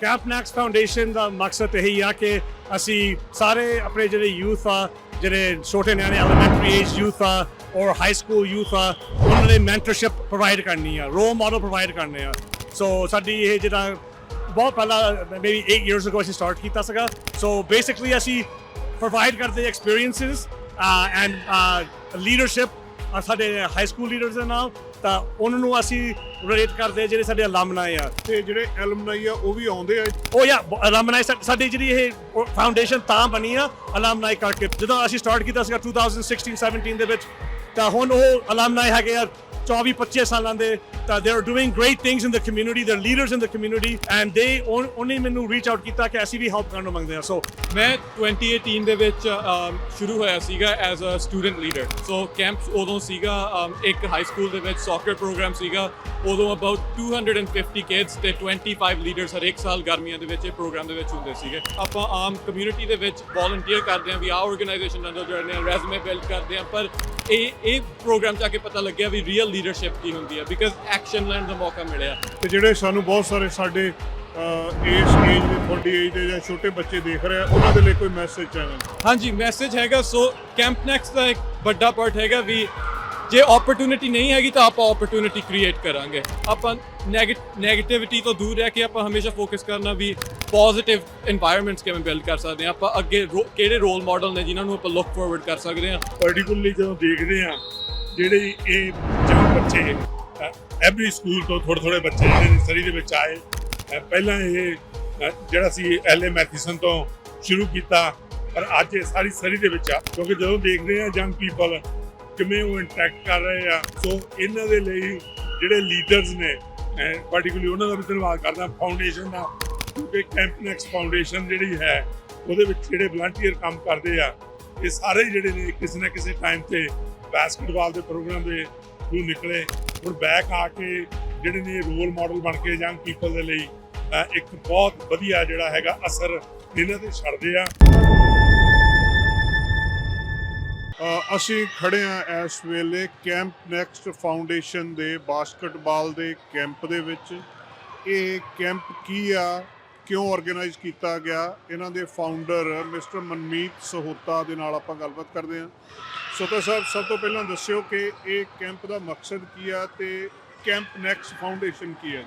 ਕੈਪਨੈਕਸ foundation ਦਾ ਮਕਸਦ ਇਹੀ ਆ ਕਿ ਅਸੀਂ ਸਾਰੇ ਆਪਣੇ ਜਿਹੜੇ ਯੂਥ ਆ, ਜਿਹੜੇ ਛੋਟੇ ਨਿਆਣੇ ਐਲੀਮੈਂਟਰੀ ਏਜ ਯੂਥ ਆ ਔਰ ਹਾਈ ਸਕੂਲ ਯੂਥ ਆ, ਉਹਨਾਂ ਲਈ ਮੈਂਟਰਸ਼ਿਪ ਪ੍ਰੋਵਾਈਡ ਕਰਨੀ ਆ ਰੋਲ ਮਾਡਲ ਪ੍ਰੋਵਾਈਡ ਕਰਨੇ ਆ। ਸੋ ਸਾਡੀ ਇਹ ਜਿਹੜਾ ਬਹੁਤ ਪਹਿਲਾਂ ਮੇਬੀ 8 ਇਅਰਸ ਅਗੋ ਅਸੀਂ ਸਟਾਰਟ ਕੀਤਾ ਸੀਗਾ। ਸੋ ਬੇਸਿਕਲੀ ਅਸੀਂ ਪ੍ਰੋਵਾਈਡ ਕਰਦੇ ਐਕਸਪੀਰੀਐਂਸਸ ਐਂਡ ਲੀਡਰਸ਼ਿਪ ਸਾਡੇ ਹਾਈ ਸਕੂਲ ਲੀਡਰਸ ਦੇ ਨਾਲ ਤਾਂ ਉਹਨਾਂ ਨੂੰ ਅਸੀਂ ਰਿਲੇਟ ਕਰਦੇ ਜਿਹੜੇ ਸਾਡੇ ਅਲਮਨਾਈ ਆ। ਤੇ ਜਿਹੜੇ ਐਲੂਮਨਾਈ ਆ ਉਹ ਵੀ ਆਉਂਦੇ ਆ ਉਹ ਯਾ ਅਲਮਨਾਈ ਸਾਡੀ ਜਿਹੜੀ ਇਹ ਫਾਊਂਡੇਸ਼ਨ ਤਾਂ ਬਣੀ ਆ ਅਲਮਨਾਈ ਕਰਕੇ। ਜਦੋਂ ਅਸੀਂ ਸਟਾਰਟ ਕੀਤਾ ਸੀਗਾ 2016 17 ਦੇ ਵਿੱਚ ਤਾਂ ਹੁਣ ਉਹ ਅਲਮਨਾਈ ਹੈਗੇ ਆ 24 25 ਸਾਲਾਂ ਦੇ, ਤਾਂ they are doing great things in the community they leaders in the community and they ਉਹਨੇ ਮੈਨੂੰ ਰੀਚ ਆਊਟ ਕੀਤਾ ਕਿ ਅਸੀਂ ਵੀ ਹੈਲਪ ਕਰਨ ਨੂੰ ਮੰਗਦੇ ਹਾਂ। ਸੋ ਮੈਂ 2018 ਦੇ ਵਿੱਚ ਸ਼ੁਰੂ ਹੋਇਆ ਸੀਗਾ as a student leader so campus ਉਦੋਂ ਸੀਗਾ ਇੱਕ ਹਾਈ ਸਕੂਲ ਦੇ ਵਿੱਚ ਸੌਕਰ ਪ੍ਰੋਗਰਾਮ ਸੀਗਾ। ਉਦੋਂ ਅਬਾਊਟ 250 ਕਿਡਸ ਤੇ 25 ਲੀਡਰਸ ਹਰੇਕ ਸਾਲ ਗਰਮੀਆਂ ਦੇ ਵਿੱਚ ਇਹ ਪ੍ਰੋਗਰਾਮ ਦੇ ਵਿੱਚ ਹੁੰਦੇ ਸੀਗੇ। ਆਪਾਂ ਆਮ ਕਮਿਊਨਿਟੀ ਦੇ ਵਿੱਚ ਵੋਲੰਟੀਅਰ ਕਰਦੇ ਹਾਂ ਵੀ ਆ ਆਰਗੇਨਾਈਜੇਸ਼ਨ ਅੰਦਰ ਜੁੜਨੇ ਆ ਰੈਜ਼ੂਮੇ ਬਿਲਡ ਕਰਦੇ ਹਾਂ, ਪਰ ਇਹ ਇਹ ਪ੍ਰੋਗਰਾਮ ਜਾ ਕੇ ਪਤਾ ਲੱਗਿਆ ਵੀ ਰੀਅਲ ਲੀਡਰਸ਼ਿਪ ਕੀ ਹੁੰਦੀ ਹੈ ਬਿਕਾਜ਼ ਐਕਸ਼ਨ ਲੈਣ ਦਾ ਮੌਕਾ ਮਿਲਿਆ। ਤੇ ਜਿਹੜੇ ਸਾਨੂੰ ਬਹੁਤ ਸਾਰੇ ਸਾਡੇ ਇਸ ਏਜ ਦੇ ਤੁਹਾਡੀ ਏਜ ਦੇ ਜਾਂ ਛੋਟੇ ਬੱਚੇ ਦੇਖ ਰਹੇ ਆ ਉਹਨਾਂ ਦੇ ਲਈ ਕੋਈ ਮੈਸੇਜ ਚੈਨਲ ਹਾਂਜੀ ਮੈਸੇਜ ਹੈਗਾ ਸੋ ਕੈਂਪ ਨੈਕਸਟ ਦਾ ਇੱਕ ਵੱਡਾ ਪਾਰਟ ਹੈਗਾ ਵੀ ਜੇ ਓਪਰਚ्युनिटी ਨਹੀਂ ਹੈਗੀ ਤਾਂ ਆਪਾਂ ਓਪਰਚ्युनिटी ਕ੍ਰੀਏਟ ਕਰਾਂਗੇ। ਆਪਾਂ ਨੈਗੇਟਿਵਿਟੀ ਤੋਂ ਦੂਰ ਰਹਿ ਕੇ ਆਪਾਂ ਹਮੇਸ਼ਾ ਫੋਕਸ ਕਰਨਾ ਵੀ ਪੋਜ਼ਿਟਿਵ এনवायरमेंट्स ਕਿਵੇਂ ਬਿਲਡ ਕਰ ਸਕਦੇ ਆ ਆਪਾਂ ਅੱਗੇ ਕਿਹੜੇ ਰੋਲ ਮਾਡਲ ਨੇ ਜਿਨ੍ਹਾਂ ਨੂੰ ਆਪਾਂ ਲੁੱਕ ਫਾਰਵਰਡ ਕਰ ਸਕਦੇ ਆ ਪਾਰਟਿਕੂਲਰਲੀ ਜਦੋਂ ਦੇਖਦੇ ਆ ਜਿਹੜੇ ਇਹ ਚਾਰ ਬੱਚੇ ਐਵਰੀ ਸਕੂਲ ਤੋਂ ਥੋੜੇ ਥੋੜੇ ਬੱਚੇ ਜਿਹੜੇ ਨਰਸਰੀ ਦੇ ਵਿੱਚ ਆਏ ਪਹਿਲਾਂ ਇਹ ਜਿਹੜਾ ਸੀ ਐਲ ਐਲਏ ਮੈਥਿਸਨ ਤੋਂ ਸ਼ੁਰੂ ਕੀਤਾ, ਪਰ ਅੱਜ ਇਹ ਸਾਰੀ ਸਰੀ ਦੇ ਵਿੱਚ ਆ। ਕਿਉਂਕਿ ਜਦੋਂ ਦੇਖਦੇ ਆ ਜੰਗ ਪੀਪਲ ਕਿਵੇਂ ਉਹ ਇੰਟਰੈਕਟ ਕਰ ਰਹੇ ਆ। ਸੋ ਇਹਨਾਂ ਦੇ ਲਈ ਜਿਹੜੇ ਲੀਡਰਸ ਨੇ ਪਾਰਟਿਕੂਲਰਲੀ ਉਹਨਾਂ ਦਾ ਵੀ ਧੰਨਵਾਦ ਕਰਦਾ ਫਾਊਂਡੇਸ਼ਨ ਦਾ। ਕਿਉਂਕਿ ਕੈਂਪਨੈਕਸ ਫਾਊਂਡੇਸ਼ਨ ਜਿਹੜੀ ਹੈ, ਉਹਦੇ ਵਿੱਚ ਜਿਹੜੇ ਵਲੰਟੀਅਰ ਕੰਮ ਕਰਦੇ ਆ, ਇਹ ਸਾਰੇ ਜਿਹੜੇ ਨੇ, ਕਿਸੇ ਨਾ ਕਿਸੇ ਟਾਈਮ ਤੇ ਬਾਸਕਟਬਾਲ ਦੇ ਪ੍ਰੋਗਰਾਮ ਦੇ ਥਰੂ ਨਿਕਲੇ। ਹੁਣ ਬੈਕ ਆ ਕੇ ਜਿਹੜੇ ਨੇ ਰੋਲ ਮਾਡਲ ਬਣ ਕੇ ਯੰਗ ਪੀਪਲ ਦੇ ਲਈ ਇੱਕ ਬਹੁਤ ਵਧੀਆ ਜਿਹੜਾ ਹੈਗਾ ਅਸਰ ਇਹਨਾਂ ਤੇ ਛੱਡਦੇ ਆ। ਅਸੀਂ ਖੜੇ ਆ ਇਸ ਵੇਲੇ ਕੈਂਪ ਨੈਕਸਟ ਫਾਊਂਡੇਸ਼ਨ ਦੇ ਬਾਸਕਟਬਾਲ ਦੇ ਕੈਂਪ ਦੇ ਵਿੱਚ। ਇਹ ਕੈਂਪ ਕੀ ਆ? ਕਿਉਂ ਆਰਗੇਨਾਈਜ਼ ਕੀਤਾ ਗਿਆ? ਇਹਨਾਂ ਦੇ ਫਾਊਂਡਰ ਮਿਸਟਰ ਮਨਮੀਤ ਸਹੋਤਾ ਦੇ ਨਾਲ ਆਪਾਂ ਗੱਲਬਾਤ ਕਰਦੇ ਹਾਂ। ਸੋਤਾ ਸਾਹਿਬ, ਸਭ ਤੋਂ ਪਹਿਲਾਂ ਦੱਸਿਓ ਕਿ ਇਹ ਕੈਂਪ ਦਾ ਮਕਸਦ ਕੀ ਆ ਤੇ ਕੈਂਪ ਨੈਕਸਟ ਫਾਊਂਡੇਸ਼ਨ ਕੀ ਹੈ?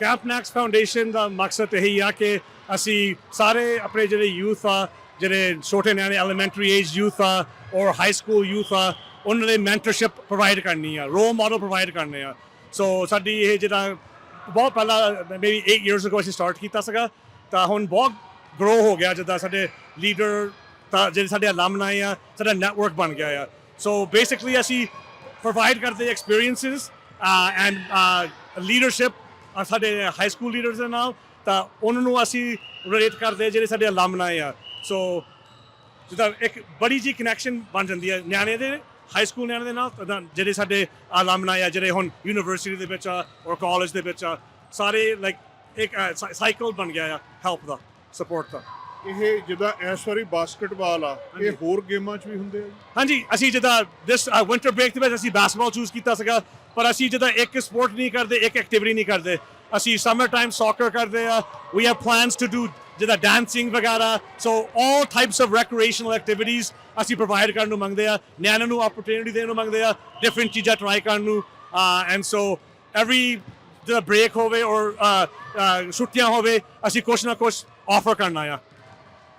ਕੈਂਪ ਨੈਕਸ ਫਾਊਂਡੇਸ਼ਨ ਦਾ ਮਕਸਦ ਇਹੀ ਆ ਕਿ ਅਸੀਂ ਸਾਰੇ ਆਪਣੇ ਜਿਹੜੇ ਯੂਥ ਆ, ਜਿਹੜੇ ਛੋਟੇ ਨਿਆਣੇ ਐਲੀਮੈਂਟਰੀ ਏਜ ਯੂਥ ਆ ਔਰ ਹਾਈ ਸਕੂਲ ਯੂਥ ਆ, ਉਹਨਾਂ ਲਈ ਮੈਂਟਰਸ਼ਿਪ ਪ੍ਰੋਵਾਈਡ ਕਰਨੀ ਆ ਰੋਲ ਮਾਡਲ ਪ੍ਰੋਵਾਈਡ ਕਰਨੇ ਆ। ਸੋ ਸਾਡੀ ਇਹ ਜਿਹੜਾ ਬਹੁਤ ਪਹਿਲਾਂ ਮੇਬੀ 8 ਇਅਰਸ ਅਗੋ ਅਸੀਂ ਸਟਾਰਟ ਕੀਤਾ ਸੀਗਾ, ਤਾਂ ਹੁਣ ਬਹੁਤ ਗਰੋ ਹੋ ਗਿਆ ਜਿੱਦਾਂ ਸਾਡੇ ਲੀਡਰ ਤਾਂ ਜਿਹੜੇ ਸਾਡੇ ਅਲਮਨਾਈ ਆ, ਸਾਡਾ ਨੈਟਵਰਕ ਬਣ ਗਿਆ ਆ। ਸੋ ਬੇਸਿਕਲੀ ਅਸੀਂ ਪ੍ਰੋਵਾਈਡ ਕਰਦੇ ਐਕਸਪੀਰੀਐਂਸਸ ਐਂਡ ਲੀਡਰਸ਼ਿਪ ਸਾਡੇ ਹਾਈ ਸਕੂਲ ਲੀਡਰਸ ਦੇ ਨਾਲ, ਤਾਂ ਉਹਨਾਂ ਨੂੰ ਅਸੀਂ ਰਿਲੇਟ ਕਰਦੇ ਜਿਹੜੇ ਸਾਡੇ ਅਲਮਨਾਈ ਆ। ਸੋ ਜਿੱਦਾਂ ਇੱਕ ਬੜੀ ਜੀ ਕਨੈਕਸ਼ਨ ਬਣ ਜਾਂਦੀ ਹੈ। ਨਿਆਣੇ ਦੇ ਹਾਈ ਸਕੂਲ ਨਿਆਣੇ ਦੇ ਨਾਲ ਤਾਂ ਜਿਹੜੇ ਸਾਡੇ ਅਲਮਨਾਈ ਆ ਜਿਹੜੇ ਹੁਣ ਯੂਨੀਵਰਸਿਟੀ ਦੇ ਵਿੱਚ ਆ ਔਰ ਕਾਲਜ ਦੇ ਵਿੱਚ ਆ ਸਾਰੇ ਲਾਈਕ ਇੱਕ ਸਾਈਕਲ ਬਣ ਗਿਆ ਆ ਹੈਲਪ ਦਾ ਸਪੋਰਟ ਦਾ। ਇਹ ਜਿੱਦਾਂ ਇਸ ਵਾਰੀ ਬਾਸਕਟਬਾਲ ਆ ਇਹ ਹੋਰ ਗੇਮਾਂ 'ਚ ਵੀ ਹੁੰਦੇ ਆ ਜੀ? ਹਾਂਜੀ ਅਸੀਂ ਜਿੱਦਾਂ ਦਿਸ ਵਿੰਟਰ ਬ੍ਰੇਕ ਦੇ ਵਿੱਚ ਅਸੀਂ ਬਾਸਕਟਬਾਲ ਚੂਜ਼ ਕੀਤਾ ਸੀਗਾ ਪਰ ਅਸੀਂ ਜਿੱਦਾਂ ਇੱਕ ਸਪੋਰਟ ਨਹੀਂ ਕਰਦੇ ਇੱਕ ਐਕਟੀਵਿਟੀ ਨਹੀਂ ਕਰਦੇ। ਅਸੀਂ ਸਮਰ ਟਾਈਮ ਸੌਕਰ ਕਰਦੇ ਆ we have plans to do ਜਿੱਦਾਂ ਡਾਂਸਿੰਗ ਵਗੈਰਾ so 올 types of recreational activities ਅਸੀਂ ਪ੍ਰੋਵਾਈਡ ਕਰਨ ਨੂੰ ਮੰਗਦੇ ਆ ਨਿਆਣਿਆਂ ਨੂੰ ਓਪਰਚੁਨਿਟੀ ਦੇਣ ਨੂੰ ਮੰਗਦੇ ਆ ਡਿਫਰੈਂਟ ਚੀਜ਼ਾਂ ਟਰਾਈ ਕਰਨ ਨੂੰ ਐਂਡ ਸੋ ਐਵਰੀ ਜਿਹੜਾ ਬ੍ਰੇਕ ਹੋਵੇ ਔਰ uh, uh, ਛੁੱਟੀਆਂ ਹੋਵੇ ਅਸੀਂ ਕੁਛ ਨਾ ਕੁਛ ਆਫਰ ਕਰਨਾ ਆ।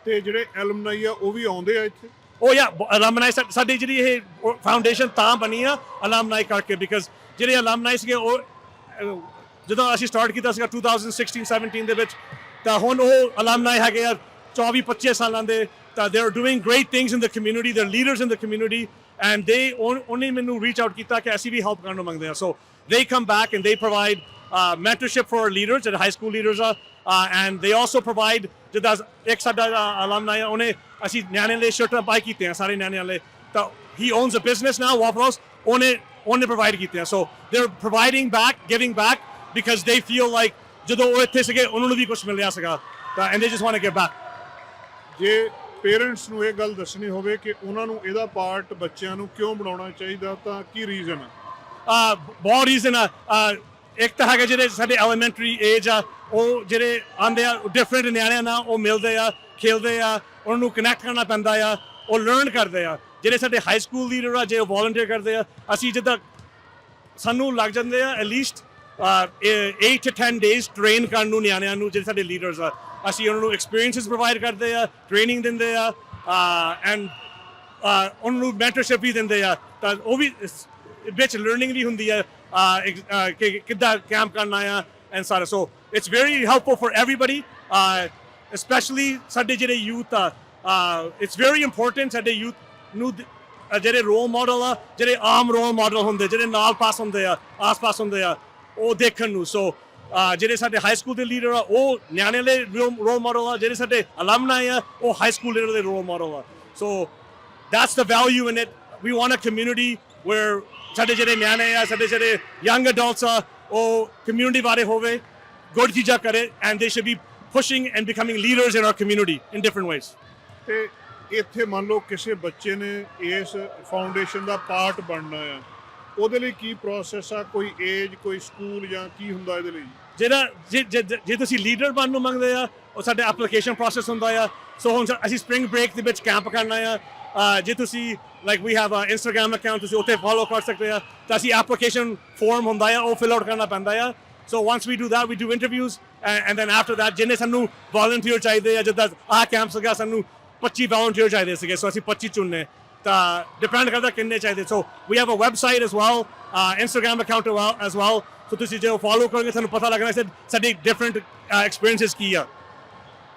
ਤੇ ਜਿਹੜੇ ਐਲਮਨਾਈ ਆ ਉਹ ਵੀ ਆਉਂਦੇ ਆ ਇੱਥੇ? ਉਹ ਯਾ ਅਲਮਨਾਈ ਸਾਡੀ ਜਿਹੜੀ ਇਹ ਫਾਊਂਡੇਸ਼ਨ ਤਾਂ ਬਣੀ ਆ ਅਲਮਨਾਈ ਕਰਕੇ ਬਿਕਾਜ਼ ਜਿਹੜੇ ਅਲਮਨਾਈ ਸੀਗੇ ਉਹ ਜਦੋਂ ਅਸੀਂ ਸਟਾਰਟ ਕੀਤਾ ਸੀਗਾ 2016 17 ਦੇ ਵਿੱਚ ਤਾਂ ਹੁਣ ਉਹ ਅਲਮਨਾਈ ਹੈਗੇ ਆ 24 25 ਸਾਲਾਂ ਦੇ ਤਾਂ they are doing great things in the community they leaders in the community and they ਉਹਨੇ ਮੈਨੂੰ ਰੀਚ ਆਊਟ ਕੀਤਾ ਕਿ ਅਸੀਂ ਵੀ ਹੈਲਪ ਕਰਨ ਨੂੰ ਮੰਗਦੇ ਆ so they come back and they provide uh, mentorship for leaders and high school leaders are uh, and they also provide ਜਿੱਦਾਂ ਇੱਕ ਸਾਡਾ ਅਲਮਨਾਈ ਉਹਨੇ ਅਸੀਂ ਨਿਆਣਿਆਂ ਲਈ ਸ਼ਰਟਾਂ ਬਾਈ ਕੀਤੀਆਂ ਸਾਰੇ ਨਿਆਣਿਆਂ ਲਈ। ਤਾਂ he owns a business now Waffles ਉਹਨੇ ਉਹਨੇ ਪ੍ਰੋਵਾਈਡ ਕੀਤੀਆਂ। So they're providing back giving back because they feel like ਜਦੋਂ ਉਹ ਇੱਥੇ ਸੀਗੇ ਉਹਨਾਂ ਨੂੰ ਵੀ ਕੁਝ ਮਿਲਿਆ ਸੀਗਾ। ਤਾਂ and they just want to give back ਜੇ ਪੇਰੈਂਟਸ ਨੂੰ ਇਹ ਗੱਲ ਦੱਸਣੀ ਹੋਵੇ ਕਿ ਉਹਨਾਂ ਨੂੰ ਇਹਦਾ ਪਾਰਟ ਬੱਚਿਆਂ ਨੂੰ ਕਿਉਂ ਬਣਾਉਣਾ ਚਾਹੀਦਾ ਤਾਂ ਕੀ ਰੀਜ਼ਨ uh, ਬਹੁਤ ਰੀਜ਼ਨ ਆ। ਇੱਕ ਤਾਂ ਹੈਗਾ ਜਿਹੜੇ ਸਾਡੇ ਐਲੀਮੈਂਟਰੀ ਏਜ ਆ ਉਹ ਜਿਹੜੇ ਆਂਦੇ ਆ ਡਿਫਰੈਂਟ ਨਿਆਣਿਆਂ ਨਾਲ ਉਹ ਮਿਲਦੇ ਆ ਖੇਲਦੇ ਆ ਉਹਨਾਂ ਨੂੰ ਕਨੈਕਟ ਕਰਨਾ ਪੈਂਦਾ ਆ ਉਹ ਲਰਨ ਕਰਦੇ ਆ। ਜਿਹੜੇ ਸਾਡੇ ਹਾਈ ਸਕੂਲ ਲੀਡਰ ਆ ਜੇ ਉਹ ਵੋਲੰਟੀਅਰ ਕਰਦੇ ਆ ਅਸੀਂ ਜਿੱਦਾਂ ਸਾਨੂੰ ਲੱਗ ਜਾਂਦੇ ਆ at least 8 to 10 days train ਕਰਨ ਨੂੰ ਨਿਆਣਿਆਂ ਨੂੰ ਜਿਹੜੇ ਸਾਡੇ ਲੀਡਰਸ ਆ, ਅਸੀਂ ਉਹਨਾਂ ਨੂੰ ਐਕਸਪੀਰੀਐਂਸਸ ਪ੍ਰੋਵਾਈਡ ਕਰਦੇ ਆ ਟ੍ਰੇਨਿੰਗ ਦਿੰਦੇ ਆ ਐਂਡ ਉਹਨਾਂ ਨੂੰ ਮੈਂਟਰਸ਼ਿਪ ਵੀ ਦਿੰਦੇ ਆ, ਤਾਂ ਉਹ ਵੀ ਵਿੱਚ ਲਰਨਿੰਗ ਵੀ ਹੁੰਦੀ ਆ ਕਿ ਕਿੱਦਾਂ ਕੈਂਪ ਕਰਨਾ ਆ ਐਂਡ ਸਾਰਾ so it's very helpful for everybody specially ਸਾਡੇ ਜਿਹੜੇ ਯੂਥ ਆ ਇਟਸ ਵੈਰੀ ਇੰਪੋਰਟੈਂਟ ਸਾਡੇ ਯੂਥ ਨੂੰ ਜਿਹੜੇ ਰੋਲ ਮਾਡਲ ਆ, ਜਿਹੜੇ ਆਮ ਰੋਲ ਮਾਡਲ ਹੁੰਦੇ, ਜਿਹੜੇ ਨਾਲ ਪਾਸ ਹੁੰਦੇ ਆ, ਆਸ-ਪਾਸ ਹੁੰਦੇ ਆ ਉਹ ਦੇਖਣ ਨੂੰ ਸੋ ਜਿਹੜੇ ਸਾਡੇ ਹਾਈ ਸਕੂਲ ਦੇ ਲੀਡਰ ਆ ਉਹ ਨਿਆਣਿਆਂ ਦੇ ਰੋਲ ਮਾਡਲ ਆ ਜਿਹੜੇ ਸਾਡੇ ਅਲਮਨਾਈ ਆ ਉਹ ਹਾਈ ਸਕੂਲ ਲੀਡਰ ਦੇ ਰੋਲ ਮਾਡਲ ਆ so that's the value in it we want a community where ਸਾਡੇ ਜਿਹੜੇ ਨਿਆਣੇ ਆ ਸਾਡੇ ਜਿਹੜੇ ਯੰਗ ਅਡਲਟਸ ਆ ਉਹ ਕਮਿਊਨਿਟੀ ਬਾਰੇ ਹੋਵੇ ਗੁੱਡ ਚੀਜ਼ਾਂ ਕਰੇ and they should be pushing and becoming leaders in our community in different ways ਤੇ ਇੱਥੇ ਮੰਨ ਲਓ ਕਿਸੇ ਬੱਚੇ ਨੇ ਇਸ ਫਾਊਂਡੇਸ਼ਨ ਦਾ ਪਾਰਟ ਬਣਨਾ ਆ ਉਹਦੇ ਲਈ ਕੀ ਪ੍ਰੋਸੈਸ ਆ? ਕੋਈ ਏਜ ਕੋਈ ਸਕੂਲ ਜਾਂ ਕੀ ਹੁੰਦਾ ਇਹਦੇ ਲਈ? ਜਿਹੜਾ ਜੇ- ਜੇ ਜੇ ਤੁਸੀਂ ਲੀਡਰ ਬਣਨ ਨੂੰ ਮੰਗਦੇ ਆ, ਉਹ ਸਾਡੇ ਐਪਲੀਕੇਸ਼ਨ ਪ੍ਰੋਸੈਸ ਹੁੰਦਾ ਆ। ਸੋ ਹੁਣ ਸਾ- ਅਸੀਂ ਸਪ੍ਰਿੰਗ ਬ੍ਰੇਕ ਦੇ ਵਿੱਚ ਕੈਂਪ ਕਰਨਾ ਆ। ਅਹ ਜੇ ਤੁਸੀਂ like we have a Instagram account ਤੁਸੀਂ ਉੱਥੇ ਫੋਲੋ ਕਰ ਸਕਦੇ ਆ। ਤਾਂ ਅਸੀਂ ਐਪਲੀਕੇਸ਼ਨ ਫਾਰਮ ਹੁੰਦਾ ਆ, ਉਹ ਫਿਲ ਆਊਟ ਕਰਨਾ ਪੈਂਦਾ ਆ। So once we do that we do interviews and then after that ਜਿੰਨੇ ਸਾਨੂੰ ਵੋਲੰਟੀਅਰ ਚਾਹੀਦੇ ਆ, ਜਿੱਦਾਂ ਆਹ ਕੈਂਪ ਸੀਗਾ, ਸਾਨੂੰ 25 ਵੋਲੰਟੀਅਰ ਚਾਹੀਦੇ ਸੀਗੇ। ਸੋ ਅਸੀਂ 25 ਚੁਣਨੇ। ਤਾਂ ਡਿਪੈਂਡ ਕਰਦਾ ਕਿੰਨੇ ਚਾਹੀਦੇ। So we have a website as well Instagram account as well so ਤੁਸੀਂ ਜੇ ਫੋਲੋ ਕਰੋਗੇ ਤੁਹਾਨੂੰ ਪਤਾ ਲੱਗਣਾ ਸਾਡੀ ਡਿਫਰੈਂਟ ਐਕਸਪੀਰੀਐਂਸਸ ਕੀ ਆ।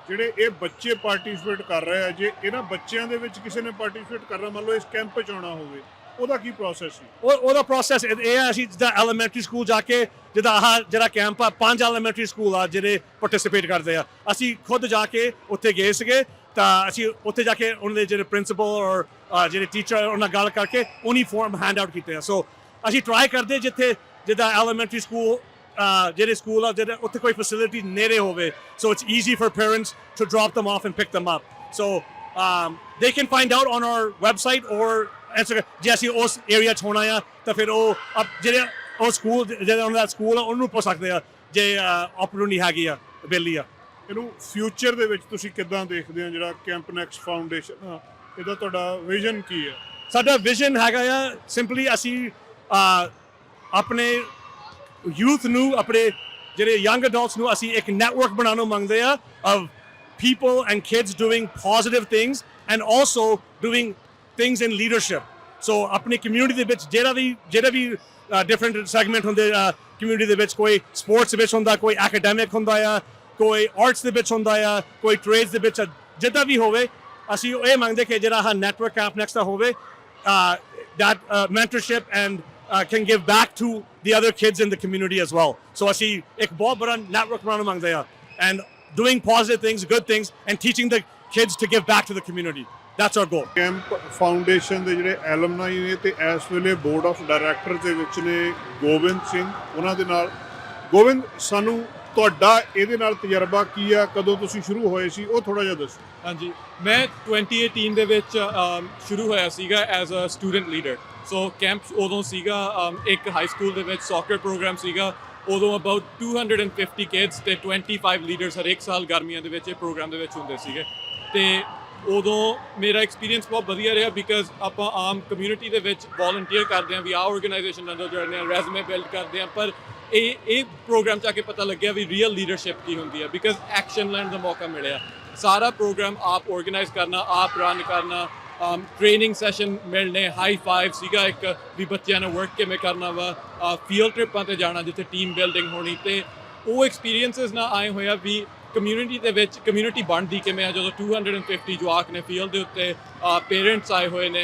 ਜਿਹੜੇ ਇਹ ਬੱਚੇ ਪਾਰਟਿਸਿਪੇਟ ਕਰ ਰਹੇ ਆ ਜੇ ਇਹਨਾਂ ਬੱਚਿਆਂ ਦੇ ਵਿੱਚ ਕਿਸੇ ਨੇ ਪਾਰਟਿਸਿਪੇਟ ਕਰਨਾ ਮੰਨ ਲਓ ਇਸ ਕੈਂਪ 'ਚ ਆਉਣਾ ਹੋਵੇ ਉਹਦਾ ਕੀ ਪ੍ਰੋਸੈਸ ਸੀ? ਉਹ ਉਹਦਾ ਪ੍ਰੋਸੈਸ ਇਹ ਹੈ ਅਸੀਂ ਜਿੱਦਾਂ ਐਲੀਮੈਂਟਰੀ ਸਕੂਲ ਜਾ ਕੇ ਜਿੱਦਾਂ ਆਹ ਜਿਹੜਾ ਕੈਂਪ ਆ ਪੰਜ ਐਲੀਮੈਂਟਰੀ ਸਕੂਲ ਆ ਜਿਹੜੇ ਪਾਰਟਿਸਿਪੇਟ ਕਰਦੇ ਆ। ਅਸੀਂ ਖੁਦ ਜਾ ਕੇ ਉੱਥੇ ਗਏ ਸੀਗੇ ਤਾਂ ਅਸੀਂ ਉੱਥੇ ਜਾ ਕੇ ਉਹਨਾਂ ਦੇ ਜਿਹੜੇ ਪ੍ਰਿੰਸੀਪਲ ਔਰ ਜਿਹੜੇ ਟੀਚਰ ਉਹਨਾਂ ਨਾਲ ਗੱਲ ਕਰਕੇ ਉਨੀ ਫਾਰਮ ਹੈਂਡ ਆਊਟ ਕੀਤੇ ਆ। ਸੋ ਅਸੀਂ ਟਰਾਈ ਕਰਦੇ ਜਿੱਥੇ ਜਿੱਦਾਂ ਐਲੀਮੈਂਟਰੀ ਸਕੂਲ ਜਿਹੜੇ ਸਕੂਲ ਆ ਜਿਹੜੇ ਉੱਥੇ ਕੋਈ ਫੈਸਿਲਿਟੀ ਨੇੜੇ ਹੋਵੇ। So it's easy for parents to drop them off and pick them up. So um, they can find out on our website or Instagram. ਜੇ ਅਸੀਂ ਉਸ ਏਰੀਆ 'ਚ ਹੋਣਾ ਆ ਤਾਂ ਫਿਰ ਉਹ ਅਪ- ਜਿਹੜੇ ਉਹ ਸਕੂਲ ਜਿਹੜੇ ਉਹਨਾਂ ਦਾ ਸਕੂਲ ਆ ਉਹਨੂੰ ਪੁੱਛ ਸਕਦੇ ਆ ਜੇ ਓਪਰਚੁਨਿਟੀ ਹੈਗੀ ਆ ਬੇਲੀ ਆ। ਇਹਨੂੰ ਫਿਊਚਰ ਦੇ ਵਿੱਚ ਤੁਸੀਂ ਕਿੱਦਾਂ ਦੇਖਦੇ ਹੋ ਜਿਹੜਾ ਕੈਂਪ ਨੈਕਸਟ ਫਾਊਂਡੇਸ਼ਨ ਆ ਇਹਦਾ ਤੁਹਾਡਾ ਵਿਜ਼ਨ ਕੀ ਹੈ? ਸਾਡਾ ਵਿਜ਼ਨ ਹੈਗਾ ਆ ਸਿੰਪਲੀ ਅਸੀਂ ਆਪਣੇ ਯੂਥ ਨੂੰ, ਆਪਣੇ ਜਿਹੜੇ ਯੰਗ ਅਡਲਟਸ ਨੂੰ ਅਸੀਂ ਇੱਕ ਨੈਟਵਰਕ ਬਣਾਉਣਾ ਮੰਗਦੇ ਆ of people and kids doing positive things and also doing things in leadership. So ਆਪਣੀ ਕਮਿਊਨਿਟੀ ਦੇ ਵਿੱਚ ਜਿਹੜਾ ਵੀ ਜਿਹੜਾ ਵੀ ਡਿਫਰੈਂਟ ਸੈਗਮੈਂਟ ਹੁੰਦੇ ਕਮਿਊਨਿਟੀ ਦੇ ਵਿੱਚ ਕੋਈ ਸਪੋਰਟਸ ਵਿੱਚ ਹੁੰਦਾ ਕੋਈ ਐਕੈਡੈਮਿਕ ਹੁੰਦਾ ਆ ਕੋਈ ਆਰਟਸ ਦੇ ਵਿੱਚ ਹੁੰਦਾ ਆ ਕੋਈ ਟ੍ਰੇਡਸ ਦੇ ਵਿੱਚ ਜਿੱਦਾਂ ਵੀ ਹੋਵੇ ਅਸੀਂ ਇਹ ਮੰਗਦੇ ਕਿ ਜਿਹੜਾ ਆਹ ਨੈਟਵਰਕ ਕੈਂਪ ਨੈਕਸਟ ਦਾ ਹੋਵੇ uh, that uh, mentorship and uh, can give back to the other kids in the community as well. So ਅਸੀਂ ਇੱਕ ਬਹੁਤ ਬੜਾ network ਬਣਾਉਣਾ ਮੰਗਦੇ ਆ and doing positive things, good things and teaching the kids to give back to the community. That's our goal. Camp Foundation ਦੇ ਜਿਹੜੇ ਐਲਮਨਾਈ ਨੇ ਤੇ ਇਸ ਵੇਲੇ ਬੋਰਡ ਆਫ ਡਾਇਰੈਕਟਰ ਦੇ ਵਿੱਚ ਨੇ ਗੋਬਿੰਦ ਸਿੰਘ ਉਹਨਾਂ ਦੇ ਨਾਲ ਗੋਬਿੰਦ ਸਾਨੂੰ ਤੁਹਾਡਾ ਇਹਦੇ ਨਾਲ ਤਜਰਬਾ ਕੀ ਆ? ਕਦੋਂ ਤੁਸੀਂ ਸ਼ੁਰੂ ਹੋਏ ਸੀ? ਉਹ ਥੋੜਾ ਜਿਹਾ ਦੱਸੋ। ਹਾਂਜੀ। ਮੈਂ 2018 ਦੇ ਵਿੱਚ ਸ਼ੁਰੂ ਹੋਇਆ ਸੀਗਾ as a student leader so campus ਉਦੋਂ ਸੀਗਾ ਇੱਕ ਹਾਈ ਸਕੂਲ ਦੇ ਵਿੱਚ ਸੌਕਰ ਪ੍ਰੋਗਰਾਮ ਸੀਗਾ। ਉਦੋਂ ਅਬਾਊਟ 250 ਕਿਡਸ ਤੇ 25 ਲੀਡਰਸ ਹਰੇਕ ਸਾਲ ਗਰਮੀਆਂ ਦੇ ਵਿੱਚ ਇਹ ਪ੍ਰੋਗਰਾਮ ਦੇ ਵਿੱਚ ਹੁੰਦੇ ਸੀਗੇ। ਤੇ ਉਦੋਂ ਮੇਰਾ ਐਕਸਪੀਰੀਅੰਸ ਬਹੁਤ ਵਧੀਆ ਰਿਹਾ ਬਿਕਾਜ਼ ਆਪਾਂ ਆਮ ਕਮਿਊਨਿਟੀ ਦੇ ਵਿੱਚ ਵੋਲੰਟੀਅਰ ਕਰਦੇ ਹਾਂ, ਵੀ ਆ ਆਰਗੇਨਾਈਜੇਸ਼ਨ ਅੰਦਰ ਜੁੜਨੇ ਆ ਰੈਜ਼ੂਮੇ ਬਿਲਡ ਕਰਦੇ ਹਾਂ। ਪਰ ਇਹ ਇਹ ਪ੍ਰੋਗਰਾਮ ਚ ਆ ਕੇ ਪਤਾ ਲੱਗਿਆ ਵੀ ਰੀਅਲ ਲੀਡਰਸ਼ਿਪ ਕੀ ਹੁੰਦੀ ਹੈ ਬਿਕਾਜ਼ ਐਕਸ਼ਨ ਲੈਣ ਦਾ ਮੌਕਾ ਮਿਲਿਆ। ਸਾਰਾ ਪ੍ਰੋਗਰਾਮ ਆਪ ਆਰਗੇਨਾਈਜ਼ ਕਰਨਾ, ਆਪ ਰਨ ਕਰਨਾ ਟ੍ਰੇਨਿੰਗ ਸੈਸ਼ਨ ਮਿਲਨੇ ਹਾਈ ਫਾਈਵ ਸੀਗਾ ਇੱਕ, ਵੀ ਬੱਚਿਆਂ ਨਾਲ ਵਰਕ ਕਿਵੇਂ ਕਰਨਾ ਵਾ ਫੀਲਡ ਟ੍ਰਿਪਾਂ ਤੇ ਜਾਣਾ, ਜਿੱਥੇ ਟੀਮ ਬਿਲਡਿੰਗ ਹੋਣੀ ਤੇ ਉਹ ਐਕਸਪੀਰੀਐਂਸਸ ਨਾਲ ਆਏ ਹੋਇਆ ਵੀ ਕਮਿਊਨਿਟੀ ਦੇ ਵਿੱਚ ਕਮਿਊਨਿਟੀ ਬਣਦੀ ਕਿਵੇਂ ਆ? ਜਦੋਂ 250 ਜਵਾਕ ਨੇ ਫੀਲਡ ਦੇ ਉੱਤੇ ਪੇਰੈਂਟਸ ਆਏ ਹੋਏ ਨੇ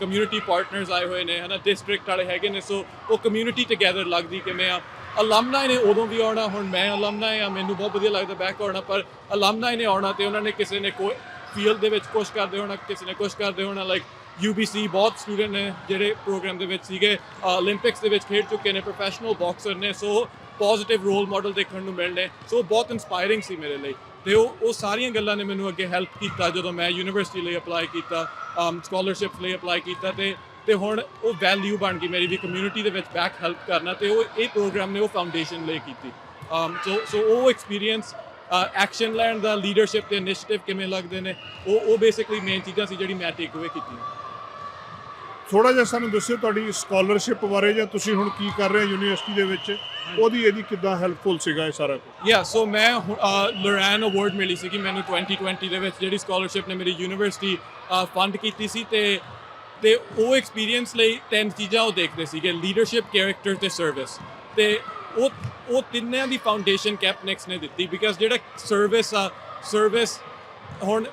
ਕਮਿਊਨਿਟੀ ਪਾਰਟਨਰਸ ਆਏ ਹੋਏ ਨੇ, ਹਨਾ ਡਿਸਟ੍ਰਿਕਟ ਵਾਲੇ ਹੈਗੇ ਨੇ ਸੋ ਉਹ ਕਮਿਊਨਿਟੀ ਟੁਗੇਦਰ ਲੱਗਦੀ ਕਿਵੇਂ ਆ? ਅਲਮਨਾਈ ਨੇ ਉਦੋਂ ਵੀ ਆਉਣਾ, ਹੁਣ ਮੈਂ ਅਲਮਨਾਈ ਆ, ਮੈਨੂੰ ਬਹੁਤ ਵਧੀਆ ਲੱਗਦਾ ਬੈਕ ਆਉਣਾ, ਪਰ ਅਲਮਨਾਈ ਨੇ ਆਉਣਾ ਤੇ ਉਹਨਾਂ ਨੇ ਕਿਸੇ ਨੇ ਕੋਈ ਫੀਲਡ ਦੇ ਵਿੱਚ ਕੁਝ ਕਰਦੇ ਹੋਣਾ, ਕਿਸੇ ਨੇ ਕੁਝ ਕਰਦੇ ਹੋਣਾ ਲਾਈਕ UBC ਬਹੁਤ ਸਟੂਡੈਂਟ ਨੇ ਜਿਹੜੇ ਪ੍ਰੋਗਰਾਮ ਦੇ ਵਿੱਚ ਸੀਗੇ 올림픽ਸ ਦੇ ਵਿੱਚ ਖੇਡ ਚੁੱਕੇ ਨੇ ਪ੍ਰੋਫੈਸ਼ਨਲ ਬਾਕਸਰ ਨੇ ਸੋ ਪੋਜ਼ਿਟਿਵ ਰੋਲ ਮਾਡਲ ਦੇਖਣ ਨੂੰ ਮਿਲਣੇ, ਸੋ ਬਹੁਤ ਇਨਸਪਾਇਰਿੰਗ ਸੀ ਮੇਰੇ ਲਈ। ਤੇ ਉਹ ਉਹ ਸਾਰੀਆਂ ਗੱਲਾਂ ਨੇ ਮੈਨੂੰ ਅੱਗੇ ਹੈਲਪ ਕੀਤਾ ਜਦੋਂ ਮੈਂ ਯੂਨੀਵਰਸਿਟੀ ਲਈ ਅਪਲਾਈ ਕੀਤਾ um, ਸਕਾਲਰਸ਼ਿਪ ਲਈ ਅਪਲਾਈ ਕੀਤਾ ਤੇ ਤੇ ਹੁਣ ਉਹ ਵੈਲਿਊ ਬਣ ਗਈ ਮੇਰੀ ਵੀ ਕਮਿਊਨਿਟੀ ਦੇ ਵਿੱਚ ਬੈਕ ਹੈਲਪ ਕਰਨਾ ਤੇ ਉਹ ਇਹ ਪ੍ਰੋਗਰਾਮ ਨੇ ਉਹ ਫਾਊਂਡੇਸ਼ਨ ਲਈ ਕੀਤੀ। um, ਸੋ ਸੋ ਉਹ ਐਕਸਪੀਰੀਅੰਸ ਐਕਸ਼ਨ ਲੈਣ ਦਾ ਲੀਡਰਸ਼ਿਪ ਤੇ ਇਨੀਸ਼ੀਏਟਿਵ ਕਿਵੇਂ ਲੱਗਦੇ ਨੇ, ਉਹ ਉਹ ਬੇਸਿਕਲੀ ਮੇਨ ਚੀਜ਼ਾਂ ਸੀ ਜਿਹੜੀ ਮੈਂ ਟੇਕ ਅਵੇ ਕੀਤੀਆਂ। ਥੋੜਾ ਜਿਹਾ ਸਾਨੂੰ ਦੱਸਿਓ ਤੁਹਾਡੀ ਸਕਾਲਰਸ਼ਿਪ ਬਾਰੇ ਜਾਂ ਤੁਸੀਂ ਹੁਣ ਕੀ ਕਰ ਰਹੇ ਹੋ ਯੂਨੀਵਰਸਿਟੀ ਦੇ ਵਿੱਚ? ਉਹਦੀ ਇਹਦੀ ਕਿੱਦਾਂ ਹੈਲਪਫੁਲ ਸੀਗਾ ਇਹ ਸਾਰਾ ਕੁਝ ਯਾ ਸੋ ਮੈਂ ਲੋਰੈਨ ਅਵਾਰਡ ਮਿਲੀ ਸੀ ਕਿ ਮੈਨੂੰ 2020 ਦੇ ਵਿੱਚ ਜਿਹੜੀ ਸਕਾਲਰਸ਼ਿਪ ਨੇ ਮੇਰੀ ਯੂਨੀਵਰਸਿਟੀ ਫੰਡ ਕੀਤੀ ਸੀ ਤੇ ਤੇ ਉਹ ਐਕਸਪੀਰੀਅੰਸ ਲਈ ਤਿੰਨ ਚੀਜ਼ਾਂ ਉਹ ਦੇਖਦੇ ਸੀਗੇ ਲੀਡਰਸ਼ਿਪ ਕੈਰੈਕਟਰ ਤੇ ਸਰਵਿਸ ਤੇ ਉਹ ਉਹ ਤਿੰਨਾਂ ਦੀ ਫਾਊਂਡੇਸ਼ਨ ਕੈਪਨੈਕਸ ਨੇ ਦਿੱਤੀ ਬਿਕਾਜ਼ ਜਿਹੜਾ ਸਰਵਿਸ ਆ ਸਰਵਿਸ ਹੁਣ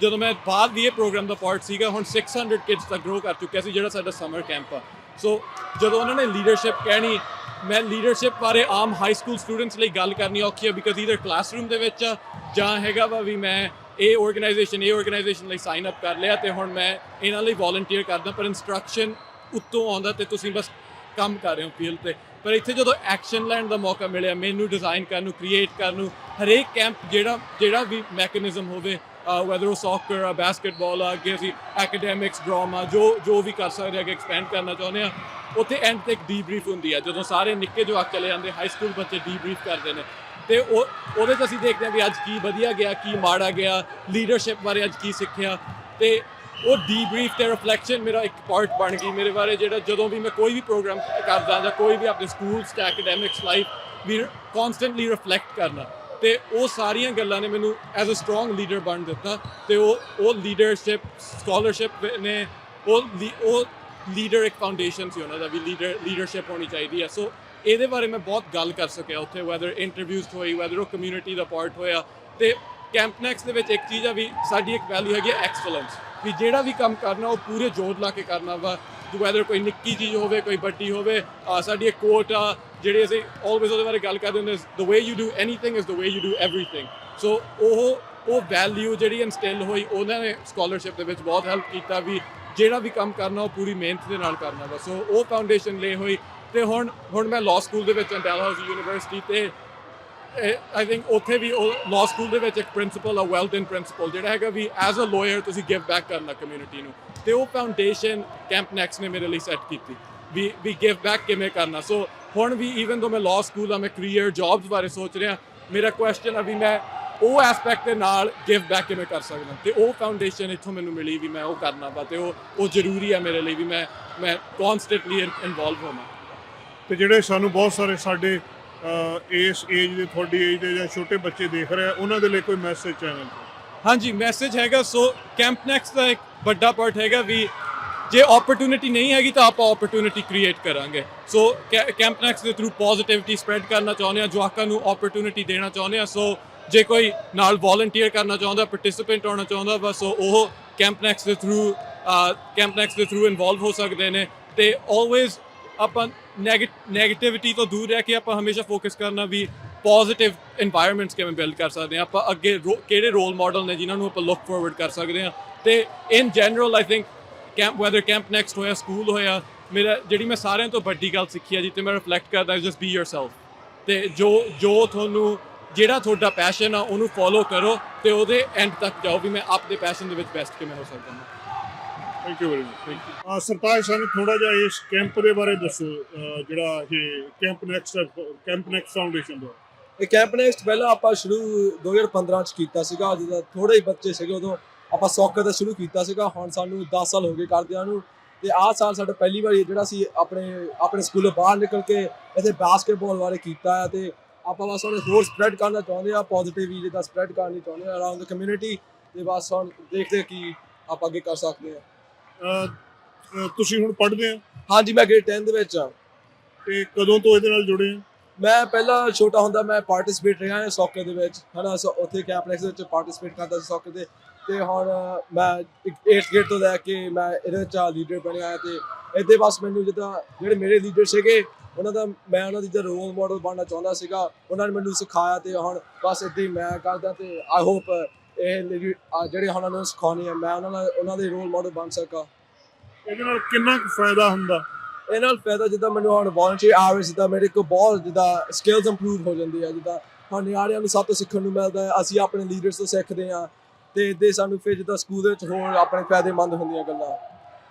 ਜਦੋਂ ਮੈਂ ਬਾਅਦ ਵੀ ਇਹ ਪ੍ਰੋਗਰਾਮ ਦਾ ਪਾਰਟ ਸੀਗਾ ਹੁਣ 600 ਕਿਡਸ ਤੱਕ ਗਰੋ ਕਰ ਚੁੱਕਿਆ ਸੀ ਜਿਹੜਾ ਸਾਡਾ ਸਮਰ ਕੈਂਪ ਆ। ਸੋ ਜਦੋਂ ਉਹਨਾਂ ਨੇ ਲੀਡਰਸ਼ਿਪ ਕਹਿਣੀ ਮੈਂ ਲੀਡਰਸ਼ਿਪ ਬਾਰੇ ਆਮ ਹਾਈ ਸਕੂਲ ਸਟੂਡੈਂਟਸ ਲਈ ਗੱਲ ਕਰਨੀ ਔਖੀ ਆ ਬਿਕਾਜ਼ ਈਦਰ ਕਲਾਸਰੂਮ ਦੇ ਵਿੱਚ ਆ, ਜਾਂ ਹੈਗਾ ਵਾ ਵੀ ਮੈਂ ਇਹ ਆਰਗੇਨਾਈਜੇਸ਼ਨ ਇਹ ਆਰਗੇਨਾਈਜੇਸ਼ਨ ਲਈ ਸਾਈਨ ਅਪ ਕਰ ਲਿਆ ਤੇ ਹੁਣ ਮੈਂ ਇਹਨਾਂ ਲਈ ਵੋਲੰਟੀਅਰ ਕਰਦਾ ਪਰ ਇਨਸਟਰਕਸ਼ਨ ਉੱਤੋਂ ਆਉਂਦਾ ਤੇ ਤੁਸੀਂ ਬਸ ਕੰਮ ਕਰ ਰਹੇ ਹੋ ਫੀਲਡ ਤੇ। ਪਰ ਇੱਥੇ ਜਦੋਂ ਐਕਸ਼ਨ ਲੈਣ ਦਾ ਮੌਕਾ ਮਿਲਿਆ ਮੈਨੂੰ ਡਿਜ਼ਾਈਨ ਕਰਨ ਨੂੰ ਕ੍ਰੀਏਟ ਕਰਨ ਨੂੰ ਹਰੇਕ ਕੈਂਪ ਜਿਹੜਾ ਜਿਹੜਾ ਵੀ ਮੈਕੈਨਿਜ਼ਮ ਹੋਵੇ ਵੈਦਰ ਉਹ ਸੌਕਰ ਆ ਬਾਸਕਟਬਾਲ ਆ, ਅੱਗੇ ਅਸੀਂ ਐਕੈਡੈਮਿਕਸ ਡਰਾਮਾ ਜੋ ਜੋ ਵੀ ਕਰ ਸਕਦੇ ਆ, ਅੱਗੇ ਐਕਸਪੈਂਡ ਕਰਨਾ ਚਾਹੁੰਦੇ ਆ, ਉੱਥੇ ਐਂਡ ਤੇ ਇੱਕ ਡੀਬਰੀਫ ਹੁੰਦੀ ਆ, ਜਦੋਂ ਸਾਰੇ ਨਿੱਕੇ ਜਵਾਕ ਚਲੇ ਜਾਂਦੇ ਹਾਈ ਸਕੂਲ ਬੱਚੇ ਡੀਬਰੀਫ ਕਰਦੇ ਨੇ। ਤੇ ਉਹ, ਉਹਦੇ 'ਚ ਅਸੀਂ ਦੇਖਦੇ ਆ ਵੀ ਅੱਜ ਕੀ ਵਧੀਆ ਗਿਆ, ਕੀ ਮਾੜਾ ਗਿਆ ਲੀਡਰਸ਼ਿਪ ਬਾਰੇ ਅੱਜ ਕੀ ਸਿੱਖਿਆ। ਤੇ ਉਹ ਡੀਬਰੀਫ ਤੇ ਰਿਫਲੈਕਸ਼ਨ ਮੇਰਾ ਇੱਕ ਪਾਰਟ ਬਣ ਗਈ ਮੇਰੇ ਬਾਰੇ, ਜਿਹੜਾ ਜਦੋਂ ਵੀ ਮੈਂ ਕੋਈ ਵੀ ਪ੍ਰੋਗਰਾਮ ਕਰਦਾ ਜਾਂ ਕੋਈ ਵੀ ਆਪਣੇ ਸਕੂਲ ਤੇ ਐਕੈਡੈਮਿਕਸ ਲਾਈਫ ਵੀ ਕਨਸਟੈਂਟਲੀ ਰਿਫਲੈਕਟ ਕਰਨਾ। ਤੇ ਉਹ ਸਾਰੀਆਂ ਗੱਲਾਂ ਨੇ ਮੈਨੂੰ ਐਜ਼ ਅ ਸਟਰੋਂਗ ਲੀਡਰ ਬਣ ਦਿੱਤਾ ਤੇ ਉਹ ਉਹ ਲੀਡਰਸ਼ਿਪ ਸਕਾਲਰਸ਼ਿਪ ਨੇ, ਉਹ ਲੀ- ਉਹ ਲੀਡਰ ਇੱਕ ਫਾਊਂਡੇਸ਼ਨ ਸੀ ਉਹਨਾਂ ਦਾ ਵੀ ਲੀਡਰ ਲੀਡਰਸ਼ਿਪ ਹੋਣੀ ਚਾਹੀਦੀ ਹੈ ਸੋ ਇਹਦੇ ਬਾਰੇ ਮੈਂ ਬਹੁਤ ਗੱਲ ਕਰ ਸਕਿਆ ਉੱਥੇ ਵੈਦਰ ਇੰਟਰਵਿਊਜ਼ ਹੋਈ ਵੈਦਰ ਉਹ ਕਮਿਊਨਿਟੀ ਦਾ ਪਾਰਟ ਹੋਇਆ। ਤੇ ਕੈਂਪਨੈਕਸ ਦੇ ਵਿੱਚ ਇੱਕ ਚੀਜ਼ ਆ ਵੀ ਸਾਡੀ ਇੱਕ ਵੈਲਿਊ ਹੈਗੀ ਐਕਸਲੈਂਸ ਵੀ ਜਿਹੜਾ ਵੀ ਕੰਮ ਕਰਨਾ, ਉਹ ਪੂਰੇ ਜੋਰ ਲਾ ਕੇ ਕਰਨਾ ਵਾ। ਵੈਦਰ ਕੋਈ ਨਿੱਕੀ ਚੀਜ਼ ਹੋਵੇ, ਕੋਈ ਵੱਡੀ ਹੋਵੇ ਸਾਡੀ ਇੱਕ ਕੋਟ ਆ ਜਿਹੜੇ ਅਸੀਂ ਆਲਵੇਜ਼ ਉਹਦੇ ਬਾਰੇ ਗੱਲ ਕਰਦੇ ਹੁੰਦੇ the way you do anything is the way you do everything so ਉਹ ਉਹ ਵੈਲਿਊ ਜਿਹੜੀ ਇਨਸਟਿਲ ਹੋਈ, ਉਹਨਾਂ ਨੇ ਸਕਾਲਰਸ਼ਿਪ ਦੇ ਵਿੱਚ ਬਹੁਤ ਹੈਲਪ ਕੀਤਾ ਵੀ ਜਿਹੜਾ ਵੀ ਕੰਮ ਕਰਨਾ, ਉਹ ਪੂਰੀ ਮਿਹਨਤ ਦੇ ਨਾਲ ਕਰਨਾ ਵਾ। ਸੋ ਉਹ ਫਾਊਂਡੇਸ਼ਨ ਲੈ ਹੋਈ ਤੇ ਹੁਣ ਹੁਣ ਮੈਂ ਲਾਅ ਸਕੂਲ ਦੇ ਵਿੱਚ ਡੈਲਹਾਊਸੀ ਯੂਨੀਵਰਸਿਟੀ ਤੇ ਆਈ ਥਿੰਕ ਉੱਥੇ ਵੀ ਉਹ ਲਾਅ ਸਕੂਲ ਦੇ ਵਿੱਚ ਇੱਕ ਪ੍ਰਿੰਸੀਪਲ ਆ ਵੈਲਡਨ ਪ੍ਰਿੰਸੀਪਲ ਜਿਹੜਾ ਹੈਗਾ ਵੀ ਐਜ਼ ਅ ਲਾਇਰ ਤੁਸੀਂ ਗਿਵ ਬੈਕ ਕਰਨਾ ਕਮਿਊਨਿਟੀ ਨੂੰ। ਤੇ ਉਹ ਫਾਊਂਡੇਸ਼ਨ ਕੈਂਪ ਨੈਕਸ ਨੇ ਮੇਰੇ ਲਈ ਸੈੱਟ ਕੀਤੀ। ਵੀ ਵੀ ਗਿਵ ਬੈਕ ਕਿਵੇਂ ਕਰਨਾ। ਸੋ ਹੁਣ ਵੀ ਇਵਨ ਦੋ ਮੈਂ ਲਾਅ ਸਕੂਲ ਆ ਮੈਂ ਕੈਰੀਅਰ ਜੌਬਸ ਬਾਰੇ ਸੋਚ ਰਿਹਾ ਮੇਰਾ ਕੁਐਸਚਨ ਆ ਵੀ ਮੈਂ ਉਹ ਐਸਪੈਕਟ ਦੇ ਨਾਲ ਗਿਵ ਬੈਕ ਕਿਵੇਂ ਕਰ ਸਕਦਾ? ਤੇ ਉਹ ਫਾਊਂਡੇਸ਼ਨ ਇੱਥੋਂ ਮੈਨੂੰ ਮਿਲੀ ਵੀ ਮੈਂ ਉਹ ਕਰਨਾ ਵਾ ਤੇ ਉਹ ਉਹ ਜ਼ਰੂਰੀ ਆ ਮੇਰੇ ਲਈ ਵੀ ਮੈਂ ਮੈਂ ਕਨਸਟੈਂਟਲੀ ਇਨਵੋਲਵ ਹੋਵਾਂ। ਤੇ ਜਿਹੜੇ ਸਾਨੂੰ ਬਹੁਤ ਸਾਰੇ ਸਾਡੇ ਇਸ ਏਜ ਦੇ ਤੁਹਾਡੀ ਏਜ ਦੇ ਜਾਂ ਛੋਟੇ ਬੱਚੇ ਦੇਖ ਰਹੇ ਆ ਉਹਨਾਂ ਦੇ ਲਈ ਕੋਈ ਮੈਸੇਜ ਚੈਨਲ ਹਾਂਜੀ ਮੈਸੇਜ ਹੈਗਾ ਸੋ ਕੈਂਪ ਨੈਕਸਟ ਦਾ ਇੱਕ ਵੱਡਾ ਪਾਰਟ ਹੈਗਾ ਵੀ ਜੇ ਓਪਰਚ्युनिटी ਨਹੀਂ ਹੈਗੀ ਤਾਂ ਆਪਾਂ ਓਪਰਚ्युनिटी ਕ੍ਰੀਏਟ ਕਰਾਂਗੇ। ਸੋ ਕੈਂਪਨੈਕਸ ਦੇ ਥਰੂ ਪੋਜ਼ਿਟਿਵਿਟੀ ਸਪਰੈਡ ਕਰਨਾ ਚਾਹੁੰਦੇ ਆ, ਜਵਾਕਾਂ ਨੂੰ ਓਪਰਚ्युनिटी ਦੇਣਾ ਚਾਹੁੰਦੇ ਆ। ਸੋ ਜੇ ਕੋਈ ਨਾਲ ਵੋਲੰਟੀਅਰ ਕਰਨਾ ਚਾਹੁੰਦਾ ਪਾਰਟਿਸਿਪੈਂਟ ਹੋਣਾ ਚਾਹੁੰਦਾ ਬਸ ਉਹ ਕੈਂਪਨੈਕਸ ਦੇ ਥਰੂ ਕੈਂਪਨੈਕਸ ਦੇ ਥਰੂ ਇਨਵੋਲਵ ਹੋ ਸਕਦੇ ਨੇ। ਤੇ ਆਲਵੇਜ਼ ਆਪਾਂ ਨੈਗੇਟਿਵਿਟੀ ਤੋਂ ਦੂਰ ਰਹਿ ਕੇ ਆਪਾਂ ਹਮੇਸ਼ਾ ਫੋਕਸ ਕਰਨਾ ਵੀ ਪੋਜ਼ਿਟਿਵ এনवायरमेंट्स ਕਿਵੇਂ ਬਿਲਡ ਕਰ ਸਕਦੇ ਆ। ਆਪਾਂ ਅੱਗੇ ਕਿਹੜੇ ਰੋਲ ਮਾਡਲ ਨੇ ਜਿਨ੍ਹਾਂ ਨੂੰ ਆਪਾਂ ਲੁੱਕ ਫਾਰਵਰਡ ਕਰ ਸਕਦੇ ਆ। ਤੇ in general I think Camp whether Camp Next ਹੋਇਆ ਸਕੂਲ ਹੋਇਆ ਮੇਰਾ ਜਿਹੜੀ ਮੈਂ ਸਾਰਿਆਂ ਤੋਂ ਵੱਡੀ ਗੱਲ ਸਿੱਖੀ ਹੈ ਜਿੱਤੇ ਮੈਂ ਰਿਫਲੈਕਟ ਕਰਦਾ ਜਸਟ ਬੀ yourself ਤੇ ਜੋ ਜੋ ਤੁਹਾਨੂੰ ਜਿਹੜਾ ਤੁਹਾਡਾ ਪੈਸ਼ਨ ਆ ਉਹਨੂੰ ਫੋਲੋ ਕਰੋ ਤੇ ਉਹਦੇ ਐਂਡ ਤੱਕ ਜਾਓ ਵੀ ਮੈਂ ਆਪਣੇ ਪੈਸ਼ਨ ਦੇ ਵਿੱਚ ਬੈਸਟ ਕਿਵੇਂ ਹੋ ਸਕਦਾ ਹਾਂ। Thank you very much thank you Sartaj ਸਾਨੂੰ ਥੋੜਾ ਜਿਹਾ ਇਸ ਕੈਂਪ ਦੇ ਬਾਰੇ ਦੱਸੋ ਜਿਹੜਾ ਇਹ Camp Next Camp Next Foundation ਦਾ। ਇਹ ਕੈਂਪ ਨੈਕਸਟ ਪਹਿਲਾਂ ਆਪਾਂ ਸ਼ੁਰੂ 2015 ਚ ਕੀਤਾ ਸੀਗਾ ਜਦੋਂ ਥੋੜੇ ਹੀ ਬੱਚੇ ਸੀਗੇ ਉਦੋਂ ਆਪਾਂ ਸੌਕਰ ਦਾ ਸ਼ੁਰੂ ਕੀਤਾ ਸੀਗਾ ਹੁਣ ਸਾਨੂੰ 10 ਸਾਲ ਹੋ ਗਏ ਕਰਦਿਆਂ ਨੂੰ ਤੇ ਆਹ ਸਾਲ ਸਾਡਾ ਪਹਿਲੀ ਵਾਰੀ ਜਿਹੜਾ ਸੀ ਆਪਣੇ ਆਪਣੇ ਸਕੂਲੋਂ ਬਾਹਰ ਨਿਕਲ ਕੇ ਇੱਥੇ ਬਾਸਕਟਬਾਲ ਬਾਰੇ ਕੀਤਾ ਆ ਤੇ ਆਪਾਂ ਬਸ ਹੁਣ ਹੋਰ ਸਪਰੈਡ ਕਰਨਾ ਚਾਹੁੰਦੇ ਆ ਪੋਜ਼ਿਟਿਵ ਜਿੱਦਾਂ ਸਪਰੈਡ ਕਰਨੀ ਚਾਹੁੰਦੇ ਆ ਅਰਾਊਂਡ ਦ ਕਮਿਊਨਿਟੀ ਤੇ ਬਸ ਹੁਣ ਦੇਖਦੇ ਆ ਕੀ ਆਪਾਂ ਅੱਗੇ ਕਰ ਸਕਦੇ ਆ ਤੁਸੀਂ ਹੁਣ ਪੜ੍ਹਦੇ ਆ ਹਾਂਜੀ ਮੈਂ ਗ੍ਰੇਡ 10 ਦੇ ਵਿੱਚ ਆ ਤੇ ਕਦੋਂ ਤੋਂ ਇਹਦੇ ਨਾਲ ਜੁੜੇ ਆ ਮੈਂ ਪਹਿਲਾਂ ਛੋਟਾ ਹੁੰਦਾ ਮੈਂ ਪਾਰਟਿਸਿਪੇਟ ਰਿਹਾ ਹਾਂ ਸੌਕਰ ਦੇ ਵਿੱਚ। ਹਨਾ ਉੱਥੇ ਕੈਂਪਲੈਕਸ ਦੇ ਵਿੱਚ ਪਾਰਟਿਸਿਪੇਟ ਕਰਦਾ ਸੀ ਸੌਕਰ ਦੇ ਤੇ ਹੁਣ ਮੈਂ 8th ਗ੍ਰੇਡ ਤੋਂ ਲੈ ਕੇ ਮੈਂ ਇਹਦੇ ਵਿੱਚ ਲੀਡਰ ਬਣਿਆ ਤੇ ਇਹਦੇ ਬਸ ਮੈਨੂੰ ਜਿੱਦਾਂ ਜਿਹੜੇ ਮੇਰੇ ਲੀਡਰ ਸੀਗੇ ਉਹਨਾਂ ਦਾ ਮੈਂ ਉਹਨਾਂ ਦੀ ਰੋਲ ਮਾਡਲ ਬਣਨਾ ਚਾਹੁੰਦਾ ਸੀਗਾ ਉਹਨਾਂ ਨੇ ਮੈਨੂੰ ਸਿਖਾਇਆ ਤੇ ਹੁਣ ਬਸ ਹੀ ਮੈਂ ਕਰਦਾ ਤੇ ਆਈ ਹੋਪ ਇਹ ਜਿਹੜੇ ਹੁਣ ਉਹਨਾਂ ਨੂੰ ਸਿਖਾਉਣੀ ਹੈ ਮੈਂ ਉਹਨਾਂ ਨਾਲ ਉਹਨਾਂ ਦੇ ਰੋਲ ਮਾਡਲ ਬਣ ਸਕਾਂ। ਇਹਦੇ ਨਾਲ ਕਿੰਨਾ ਕੁ ਫਾਇਦਾ ਹੁੰਦਾ? ਇਹ ਨਾਲ ਫਾਇਦਾ ਜਿੱਦਾਂ ਮੈਨੂੰ ਹੁਣ ਵੋਲੰਟੀਅਰ ਆਵਰਸ ਜਿੱਦਾਂ ਮੇਰੇ ਕੋਲ ਬਹੁਤ ਜਿੱਦਾਂ ਸਕਿੱਲਸ ਇੰਪਰੂਵ ਹੋ ਜਾਂਦੀ ਆ ਜਿੱਦਾਂ ਹੁਣ ਨਿਆਣਿਆਂ ਨੂੰ ਸਭ ਤੋਂ ਸਿੱਖਣ ਨੂੰ ਮਿਲਦਾ ਹੈ ਅਸੀਂ ਆਪਣੇ ਲੀਡਰਸ ਤੋਂ ਸਿੱਖਦੇ ਆ ਇਦਾਂ ਸਾਨੂੰ ਫਿਰ ਜਿੱਦਾਂ ਸਕੂਲ ਦੇ ਵਿੱਚ ਹੋਰ ਆਪਣੇ ਫਾਇਦੇਮੰਦ ਹੁੰਦੀਆਂ ਗੱਲਾਂ।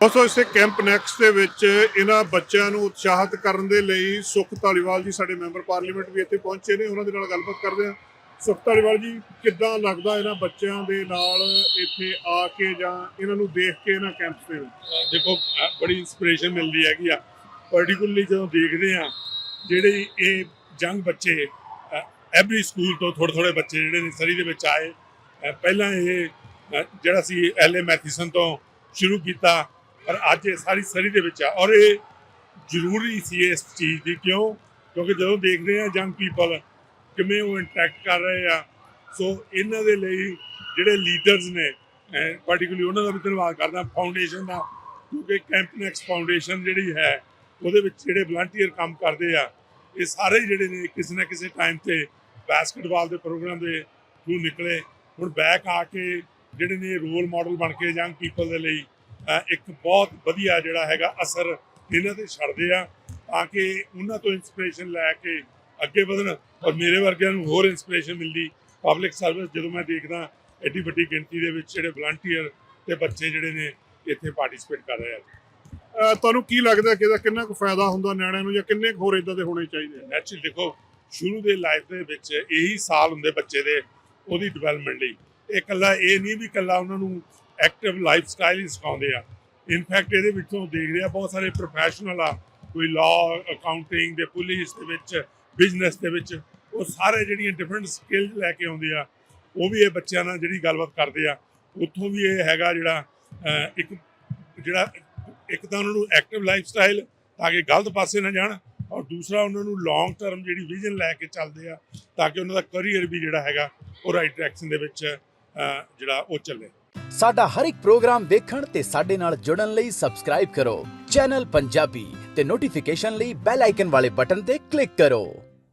ਦੋਸਤੋ ਇਸੇ ਕੈਂਪ ਨੈਕਸਟ ਦੇ ਵਿੱਚ ਇਹਨਾਂ ਬੱਚਿਆਂ ਨੂੰ ਉਤਸ਼ਾਹਿਤ ਕਰਨ ਦੇ ਲਈ ਸੁਖ ਧਾਲੀਵਾਲ ਜੀ ਸਾਡੇ ਮੈਂਬਰ ਪਾਰਲੀਮੈਂਟ ਵੀ ਇੱਥੇ ਪਹੁੰਚੇ ਨੇ ਉਹਨਾਂ ਦੇ ਨਾਲ ਗੱਲਬਾਤ ਕਰਦੇ ਹਾਂ। ਸੁਖ ਧਾਲੀਵਾਲ ਜੀ ਕਿੱਦਾਂ ਲੱਗਦਾ ਇਹਨਾਂ ਬੱਚਿਆਂ ਦੇ ਨਾਲ ਇੱਥੇ ਆ ਕੇ ਜਾਂ ਇਹਨਾਂ ਨੂੰ ਦੇਖ ਕੇ ਇਹਨਾਂ ਕੈਂਪਸ ਦੇ ਵਿੱਚ? ਦੇਖੋ ਬੜੀ ਇਨਸਪੀਰੇਸ਼ਨ ਮਿਲਦੀ ਹੈਗੀ ਆ। ਪਾਰਟਿਕੂਲਰਲੀ ਜਦੋਂ ਦੇਖਦੇ ਆ ਜਿਹੜੇ ਇਹ ਜੰਗ ਬੱਚੇ ਐਵਰੀ ਸਕੂਲ ਤੋਂ ਥੋੜੇ ਥੋੜੇ ਬੱਚੇ ਜਿਹੜੇ ਨੇ ਸਰੀ ਦੇ ਵਿੱਚ ਆਏ ਪਹਿਲਾਂ ਇਹ ਜਿਹੜਾ ਸੀ ਐਲਏ ਮੈਥਿਸਨ ਤੋਂ ਸ਼ੁਰੂ ਕੀਤਾ, ਪਰ ਅੱਜ ਇਹ ਸਾਰੀ ਸਰੀ ਦੇ ਵਿੱਚ ਆ। ਔਰ ਇਹ ਜ਼ਰੂਰੀ ਸੀ ਇਸ ਚੀਜ਼ ਦੀ ਕਿਉਂ? ਕਿਉਂਕਿ ਜਦੋਂ ਦੇਖਦੇ ਆ ਜੰਗ ਪੀਪਲ ਕਿਵੇਂ ਉਹ ਇੰਟਰੈਕਟ ਕਰ ਰਹੇ ਆ, ਸੋ ਇਹਨਾਂ ਦੇ ਲਈ ਜਿਹੜੇ ਲੀਡਰਸ ਨੇ ਪਾਰਟਿਕੂਲਰਲੀ ਉਹਨਾਂ ਦਾ ਵੀ ਧੰਨਵਾਦ ਕਰਦਾ ਫਾਊਂਡੇਸ਼ਨ ਦਾ, ਕਿਉਂਕਿ ਕੈਂਪਨੈਕਸ ਫਾਊਂਡੇਸ਼ਨ ਜਿਹੜੀ ਹੈ, ਉਹਦੇ ਵਿੱਚ ਜਿਹੜੇ ਵਲੰਟੀਅਰ ਕੰਮ ਕਰਦੇ ਆ, ਇਹ ਸਾਰੇ ਜਿਹੜੇ ਨੇ ਕਿਸੇ ਨਾ ਕਿਸੇ ਟਾਈਮ ਤੇ ਬਾਸਕਟਬਾਲ ਦੇ ਪ੍ਰੋਗਰਾਮ ਦੇ ਥਰੂ ਨਿਕਲੇ। ਹੁਣ ਬੈਕ ਆ ਕੇ ਜਿਹੜੇ ਨੇ ਰੋਲ ਮਾਡਲ ਬਣ ਕੇ ਯੰਗ ਪੀਪਲ ਦੇ ਲਈ ਇੱਕ ਬਹੁਤ ਵਧੀਆ ਜਿਹੜਾ ਹੈਗਾ ਅਸਰ ਇਹਨਾਂ ਤੇ ਛੱਡਦੇ ਆ ਤਾਂ ਕਿ ਉਹਨਾਂ ਤੋਂ ਇਨਸਪੀਰੇਸ਼ਨ ਲੈ ਕੇ ਅੱਗੇ ਵਧਣ ਔਰ ਮੇਰੇ ਵਰਗਿਆਂ ਨੂੰ ਹੋਰ ਇਨਸਪੀਰੇਸ਼ਨ ਮਿਲਦੀ। ਪਬਲਿਕ ਸਰਵਿਸ ਜਦੋਂ ਮੈਂ ਦੇਖਦਾ ਐਡੀ ਵੱਡੀ ਗਿਣਤੀ ਦੇ ਵਿੱਚ ਜਿਹੜੇ ਵਲੰਟੀਅਰ ਤੇ ਬੱਚੇ ਜਿਹੜੇ ਨੇ ਇੱਥੇ ਪਾਰਟਿਸਿਪੇਟ ਕਰ ਰਹੇ ਆ। ਤੁਹਾਨੂੰ ਕੀ ਲੱਗਦਾ ਕਿ ਇਹਦਾ ਕਿੰਨਾ ਕੁ ਫਾਇਦਾ ਹੁੰਦਾ ਨਿਆਣਿਆਂ ਨੂੰ ਜਾਂ ਕਿੰਨੇ ਕੁ ਹੋਰ ਇਦਾਂ ਦੇ ਹੋਣੇ ਚਾਹੀਦੇ ਨੈਚੁਰਲ ਦੇਖੋ ਸ਼ੁਰੂ ਦੇ ਲਾਈਫ ਦੇ ਵਿੱਚ ਇਹੀ ਸਾਲ ਹੁੰਦੇ ਬੱਚੇ ਦੇ। ਉਹਦੀ ਡਿਵੈਲਪਮੈਂਟ ਲਈ। ਇਹ ਇਕੱਲਾ ਇਹ ਨਹੀਂ ਵੀ ਇਕੱਲਾ ਉਹਨਾਂ ਨੂੰ ਐਕਟਿਵ ਲਾਈਫ ਸਟਾਈਲ ਹੀ ਸਿਖਾਉਂਦੇ ਆ। ਇਨਫੈਕਟ ਇਹਦੇ ਵਿੱਚੋਂ ਦੇਖਦੇ ਆ ਬਹੁਤ ਸਾਰੇ ਪ੍ਰੋਫੈਸ਼ਨਲ ਆ, ਕੋਈ ਲਾਅ ਅਕਾਊਂਟਿੰਗ ਦੇ ਪੁਲਿਸ ਦੇ ਵਿੱਚ ਬਿਜ਼ਨਸ ਦੇ ਵਿੱਚ, ਉਹ ਸਾਰੇ ਜਿਹੜੀਆਂ ਡਿਫਰੈਂਟ ਸਕਿੱਲ ਲੈ ਕੇ ਆਉਂਦੇ ਆ, ਉਹ ਵੀ ਇਹ ਬੱਚਿਆਂ ਨਾਲ ਜਿਹੜੀ ਗੱਲਬਾਤ ਕਰਦੇ ਆ। ਉੱਥੋਂ ਵੀ ਇਹ ਹੈਗਾ ਜਿਹੜਾ ਇੱਕ ਜਿਹੜਾ, ਇੱਕ ਤਾਂ ਉਹਨਾਂ ਨੂੰ ਐਕਟਿਵ ਲਾਈਫ ਸਟਾਈਲ ਤਾਂ ਕਿ ਗਲਤ ਪਾਸੇ ਨਾ ਜਾਣ ਔਰ ਦੂਸਰਾ ਉਹਨਾਂ ਨੂੰ ਲੌਂਗ ਟਰਮ ਜਿਹੜੀ ਵਿਜ਼ਨ ਲੈ ਕੇ ਚੱਲਦੇ ਆ, ਤਾਂ ਕਿ ਉਹਨਾਂ ਦਾ ਕੈਰੀਅਰ ਵੀ ਜਿਹੜਾ ਹੈਗਾ, ਉਹ ਰਾਈਟ ਡਾਇਰੈਕਸ਼ਨ ਦੇ ਵਿੱਚ ਜਿਹੜਾ ਉਹ ਚੱਲੇ। ਸਾਡਾ ਹਰ ਇੱਕ ਪ੍ਰੋਗਰਾਮ ਦੇਖਣ ਤੇ ਸਾਡੇ ਨਾਲ ਜੁੜਨ ਲਈ ਸਬਸਕ੍ਰਾਈਬ ਕਰੋ। ਚੈਨਲ ਪੰਜਾਬੀ ਤੇ ਨੋਟੀਫਿਕੇਸ਼ਨ ਲਈ ਬੈਲ ਆਈਕਨ ਵਾਲੇ ਬਟਨ ਤੇ ਕਲਿੱਕ ਕਰੋ।